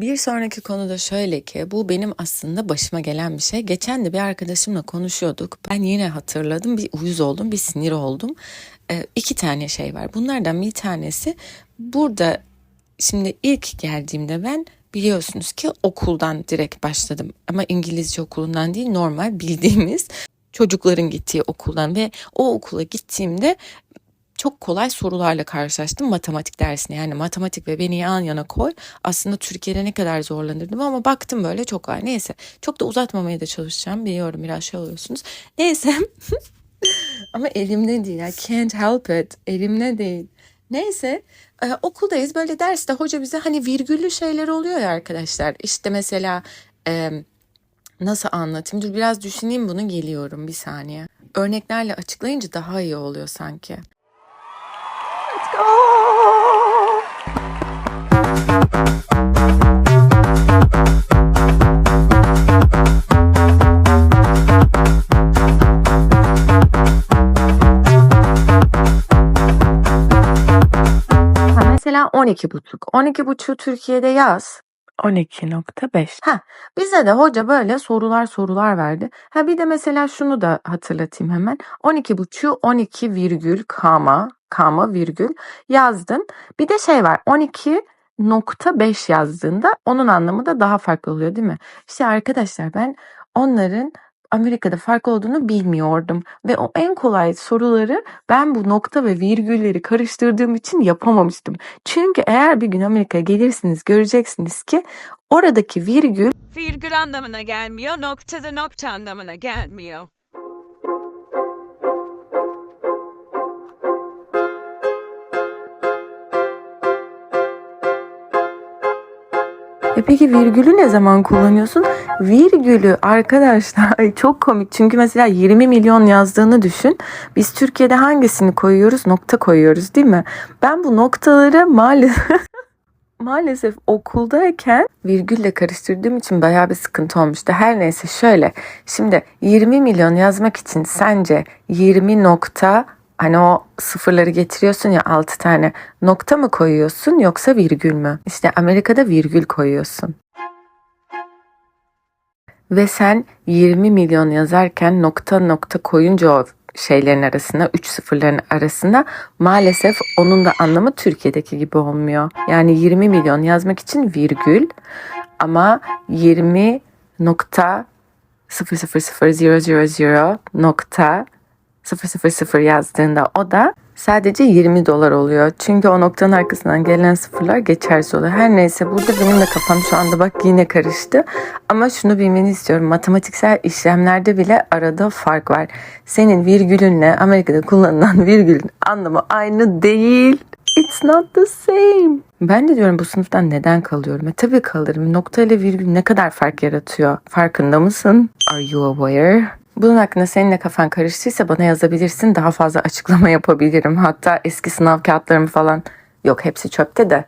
Bir sonraki konu da şöyle ki bu benim aslında başıma gelen bir şey. Geçen de bir arkadaşımla konuşuyorduk. Ben yine hatırladım bir uyuz oldum bir sinir oldum. Ee, iki tane şey var. Bunlardan bir tanesi burada şimdi ilk geldiğimde ben biliyorsunuz ki okuldan direkt başladım. Ama İngilizce okulundan değil normal bildiğimiz çocukların gittiği okuldan ve o okula gittiğimde çok kolay sorularla karşılaştım matematik dersine. Yani matematik ve beni yan yana koy. Aslında Türkiye'de ne kadar zorlanırdım ama baktım böyle çok kolay. Neyse çok da uzatmamaya da çalışacağım. Biliyorum biraz şey oluyorsunuz. Neyse ama elimde değil. I can't help it. Elimde değil. Neyse e, okuldayız böyle derste hoca bize hani virgüllü şeyler oluyor ya arkadaşlar. İşte mesela e, nasıl anlatayım? Dur biraz düşüneyim bunu geliyorum bir saniye. Örneklerle açıklayınca daha iyi oluyor sanki. 12,5. 12,5'u Türkiye'de yaz. 12.5. Ha, bize de hoca böyle sorular sorular verdi. Ha bir de mesela şunu da hatırlatayım hemen. 12 12.5'u 12 virgül kama, kama virgül yazdın. Bir de şey var 12 nokta 5 yazdığında onun anlamı da daha farklı oluyor değil mi? İşte arkadaşlar ben onların Amerika'da fark olduğunu bilmiyordum ve o en kolay soruları ben bu nokta ve virgülleri karıştırdığım için yapamamıştım. Çünkü eğer bir gün Amerika'ya gelirsiniz göreceksiniz ki oradaki virgül Virgül anlamına gelmiyor, nokta da nokta anlamına gelmiyor. E peki virgülü ne zaman kullanıyorsun? Virgülü arkadaşlar çok komik. Çünkü mesela 20 milyon yazdığını düşün. Biz Türkiye'de hangisini koyuyoruz? Nokta koyuyoruz değil mi? Ben bu noktaları maalesef maalesef okuldayken virgülle karıştırdığım için bayağı bir sıkıntı olmuştu. Her neyse şöyle. Şimdi 20 milyon yazmak için sence 20 nokta Hani o sıfırları getiriyorsun ya 6 tane. Nokta mı koyuyorsun yoksa virgül mü? İşte Amerika'da virgül koyuyorsun. Ve sen 20 milyon yazarken nokta nokta koyunca o şeylerin arasına, 3 sıfırların arasında maalesef onun da anlamı Türkiye'deki gibi olmuyor. Yani 20 milyon yazmak için virgül ama 20 nokta 00000 nokta 000 yazdığında o da sadece 20 dolar oluyor. Çünkü o noktanın arkasından gelen sıfırlar geçersiz oluyor. Her neyse burada benim de kafam şu anda bak yine karıştı. Ama şunu bilmeni istiyorum. Matematiksel işlemlerde bile arada fark var. Senin virgülünle Amerika'da kullanılan virgülün anlamı aynı değil. It's not the same. Ben de diyorum bu sınıftan neden kalıyorum? E tabii kalırım. Nokta ile virgül ne kadar fark yaratıyor? Farkında mısın? Are you aware? Bunun hakkında seninle kafan karıştıysa bana yazabilirsin. Daha fazla açıklama yapabilirim. Hatta eski sınav kağıtlarım falan yok hepsi çöpte de.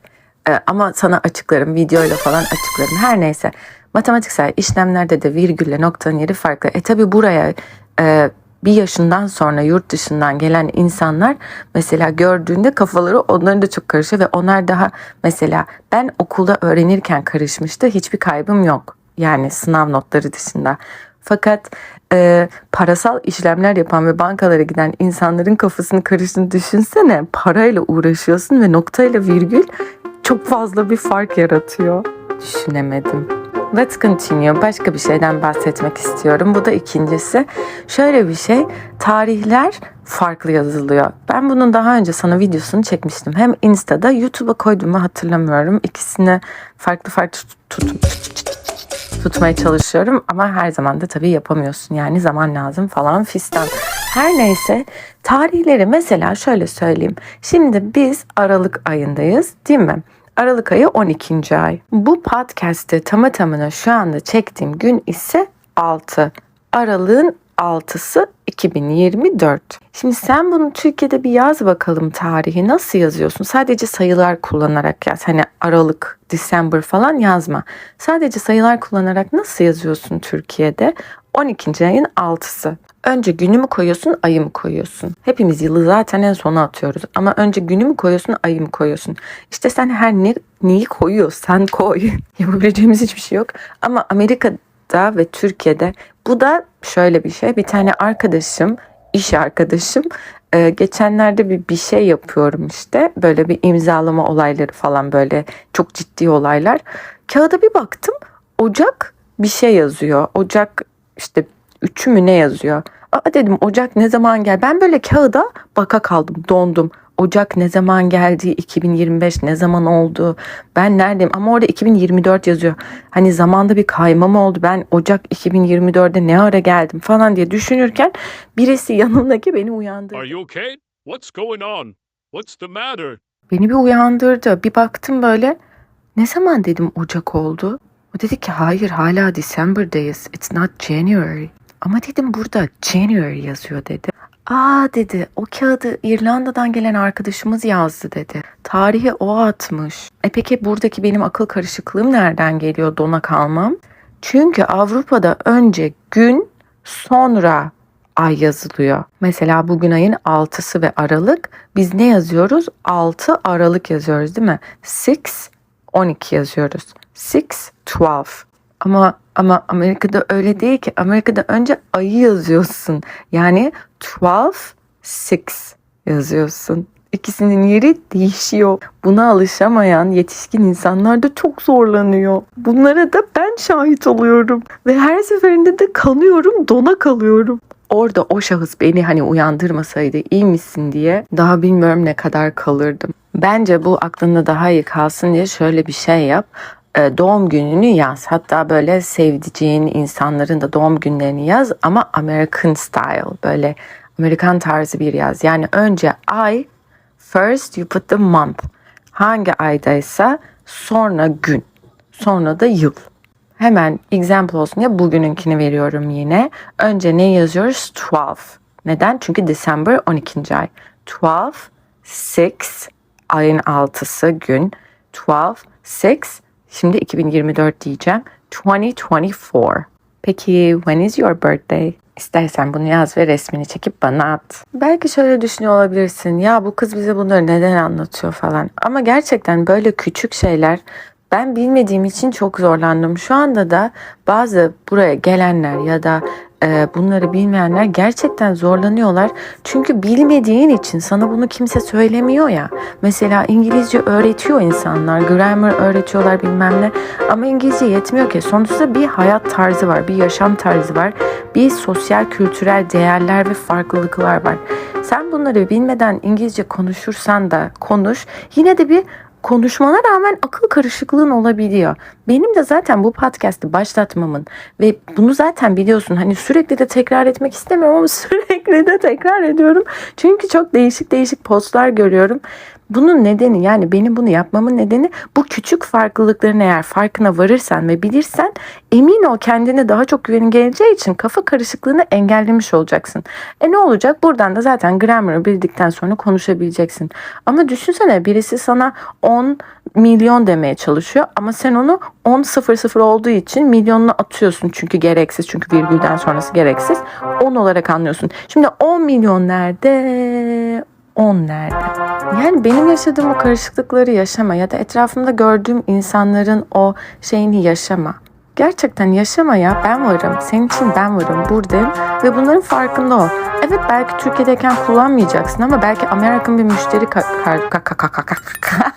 Ee, ama sana açıklarım. Videoyla falan açıklarım. Her neyse. Matematiksel işlemlerde de virgülle noktanın yeri farklı. E tabi buraya e, bir yaşından sonra yurt dışından gelen insanlar mesela gördüğünde kafaları onların da çok karışıyor ve onlar daha mesela ben okulda öğrenirken karışmıştı. Hiçbir kaybım yok. Yani sınav notları dışında. Fakat e, parasal işlemler yapan ve bankalara giden insanların kafasını karıştığını düşünsene. Parayla uğraşıyorsun ve noktayla virgül çok fazla bir fark yaratıyor. Düşünemedim. Let's continue. Başka bir şeyden bahsetmek istiyorum. Bu da ikincisi. Şöyle bir şey. Tarihler farklı yazılıyor. Ben bunun daha önce sana videosunu çekmiştim. Hem Insta'da YouTube'a koyduğumu hatırlamıyorum. İkisini farklı farklı tutup tutmaya çalışıyorum ama her zaman da tabii yapamıyorsun yani zaman lazım falan fistan. Her neyse tarihleri mesela şöyle söyleyeyim. Şimdi biz Aralık ayındayız değil mi? Aralık ayı 12. ay. Bu podcast'te tamı tamına şu anda çektiğim gün ise 6. Aralığın 6'sı 2024. Şimdi sen bunu Türkiye'de bir yaz bakalım tarihi. Nasıl yazıyorsun? Sadece sayılar kullanarak yaz. Hani Aralık, December falan yazma. Sadece sayılar kullanarak nasıl yazıyorsun Türkiye'de? 12. ayın 6'sı. Önce günü mü koyuyorsun, ayı mı koyuyorsun? Hepimiz yılı zaten en sona atıyoruz. Ama önce günü mü koyuyorsun, ayı mı koyuyorsun? İşte sen her ne, neyi koyuyorsan koy. Yapabileceğimiz hiçbir şey yok. Ama Amerika'da ve Türkiye'de bu da şöyle bir şey. Bir tane arkadaşım, iş arkadaşım e, geçenlerde bir, bir şey yapıyorum işte. Böyle bir imzalama olayları falan böyle çok ciddi olaylar. Kağıda bir baktım. Ocak bir şey yazıyor. Ocak işte üçü mü ne yazıyor? Aa dedim Ocak ne zaman gel? Ben böyle kağıda baka kaldım, dondum. Ocak ne zaman geldi? 2025 ne zaman oldu? Ben neredeyim? Ama orada 2024 yazıyor. Hani zamanda bir kayma mı oldu? Ben Ocak 2024'de ne ara geldim falan diye düşünürken birisi yanımdaki beni uyandırdı. Are you okay? What's going on? What's the matter? Beni bir uyandırdı. Bir baktım böyle. Ne zaman dedim Ocak oldu? O dedi ki hayır hala December'dayız. It's not January. Ama dedim burada January yazıyor dedi. Aa dedi o kağıdı İrlanda'dan gelen arkadaşımız yazdı dedi. Tarihi o atmış. E peki buradaki benim akıl karışıklığım nereden geliyor dona kalmam? Çünkü Avrupa'da önce gün sonra ay yazılıyor. Mesela bugün ayın 6'sı ve Aralık. Biz ne yazıyoruz? 6 Aralık yazıyoruz değil mi? 6 12 yazıyoruz. 6 12. Ama ama Amerika'da öyle değil ki. Amerika'da önce ayı yazıyorsun. Yani 12 6 yazıyorsun. İkisinin yeri değişiyor. Buna alışamayan yetişkin insanlar da çok zorlanıyor. Bunlara da ben şahit oluyorum. Ve her seferinde de kalıyorum, dona kalıyorum. Orada o şahıs beni hani uyandırmasaydı iyi misin diye daha bilmiyorum ne kadar kalırdım. Bence bu aklında daha iyi kalsın diye şöyle bir şey yap. Ee, Doğum gününü yaz. Hatta böyle sevdiceğin insanların da doğum günlerini yaz ama American style. Böyle Amerikan tarzı bir yaz. Yani önce ay, first you put the month. Hangi aydaysa sonra gün. Sonra da yıl. Hemen example olsun diye bugününkini veriyorum yine. Önce ne yazıyoruz? 12. Neden? Çünkü December 12. ay. 12, 6, ayın 6'sı gün. 12, 6, şimdi 2024 diyeceğim. 2024. Peki when is your birthday? İstersen bunu yaz ve resmini çekip bana at. Belki şöyle düşünüyor olabilirsin. Ya bu kız bize bunları neden anlatıyor falan. Ama gerçekten böyle küçük şeyler ben bilmediğim için çok zorlandım. Şu anda da bazı buraya gelenler ya da bunları bilmeyenler gerçekten zorlanıyorlar. Çünkü bilmediğin için sana bunu kimse söylemiyor ya. Mesela İngilizce öğretiyor insanlar, grammar öğretiyorlar bilmem ne. Ama İngilizce yetmiyor ki. Sonuçta bir hayat tarzı var, bir yaşam tarzı var. Bir sosyal, kültürel değerler ve farklılıklar var. Sen bunları bilmeden İngilizce konuşursan da konuş. Yine de bir konuşmana rağmen akıl karışıklığın olabiliyor. Benim de zaten bu podcast'i başlatmamın ve bunu zaten biliyorsun hani sürekli de tekrar etmek istemiyorum ama sürekli de tekrar ediyorum. Çünkü çok değişik değişik postlar görüyorum. Bunun nedeni yani benim bunu yapmamın nedeni bu küçük farklılıkların eğer farkına varırsan ve bilirsen emin ol kendine daha çok güvenin geleceği için kafa karışıklığını engellemiş olacaksın. E ne olacak? Buradan da zaten grammar'ı bildikten sonra konuşabileceksin. Ama düşünsene birisi sana 10 milyon demeye çalışıyor ama sen onu 10 sıfır sıfır olduğu için milyonunu atıyorsun çünkü gereksiz çünkü virgülden sonrası gereksiz 10 olarak anlıyorsun. Şimdi 10 milyon nerede? 10 nerede? Yani benim yaşadığım o karışıklıkları yaşama ya da etrafımda gördüğüm insanların o şeyini yaşama. Gerçekten yaşama ya ben varım. Senin için ben varım. Buradayım ve bunların farkında ol. Evet belki Türkiye'deyken kullanmayacaksın ama belki Amerikan bir müşteri ka- ka- ka- ka- ka- ka-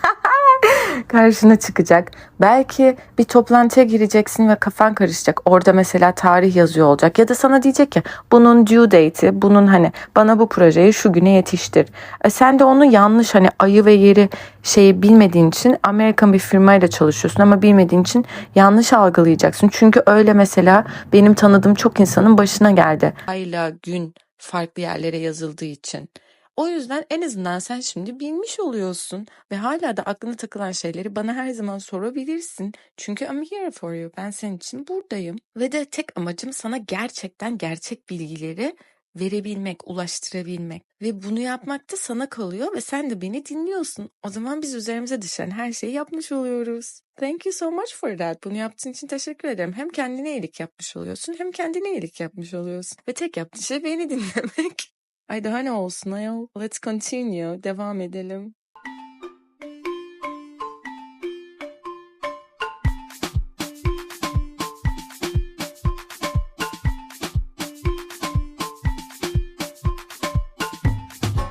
karşına çıkacak. Belki bir toplantıya gireceksin ve kafan karışacak. Orada mesela tarih yazıyor olacak. Ya da sana diyecek ki bunun due date'i, bunun hani bana bu projeyi şu güne yetiştir. E sen de onu yanlış hani ayı ve yeri şeyi bilmediğin için Amerikan bir firmayla çalışıyorsun ama bilmediğin için yanlış algılayacaksın. Çünkü öyle mesela benim tanıdığım çok insanın başına geldi. Ayla gün farklı yerlere yazıldığı için. O yüzden en azından sen şimdi bilmiş oluyorsun ve hala da aklına takılan şeyleri bana her zaman sorabilirsin. Çünkü I'm here for you. Ben senin için buradayım. Ve de tek amacım sana gerçekten gerçek bilgileri verebilmek, ulaştırabilmek. Ve bunu yapmak da sana kalıyor ve sen de beni dinliyorsun. O zaman biz üzerimize düşen her şeyi yapmış oluyoruz. Thank you so much for that. Bunu yaptığın için teşekkür ederim. Hem kendine iyilik yapmış oluyorsun hem kendine iyilik yapmış oluyorsun. Ve tek yaptığın şey beni dinlemek. Ay daha ne olsun ayol. Let's continue. Devam edelim.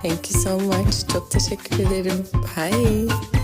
Thank you so much. Çok teşekkür ederim. Bye.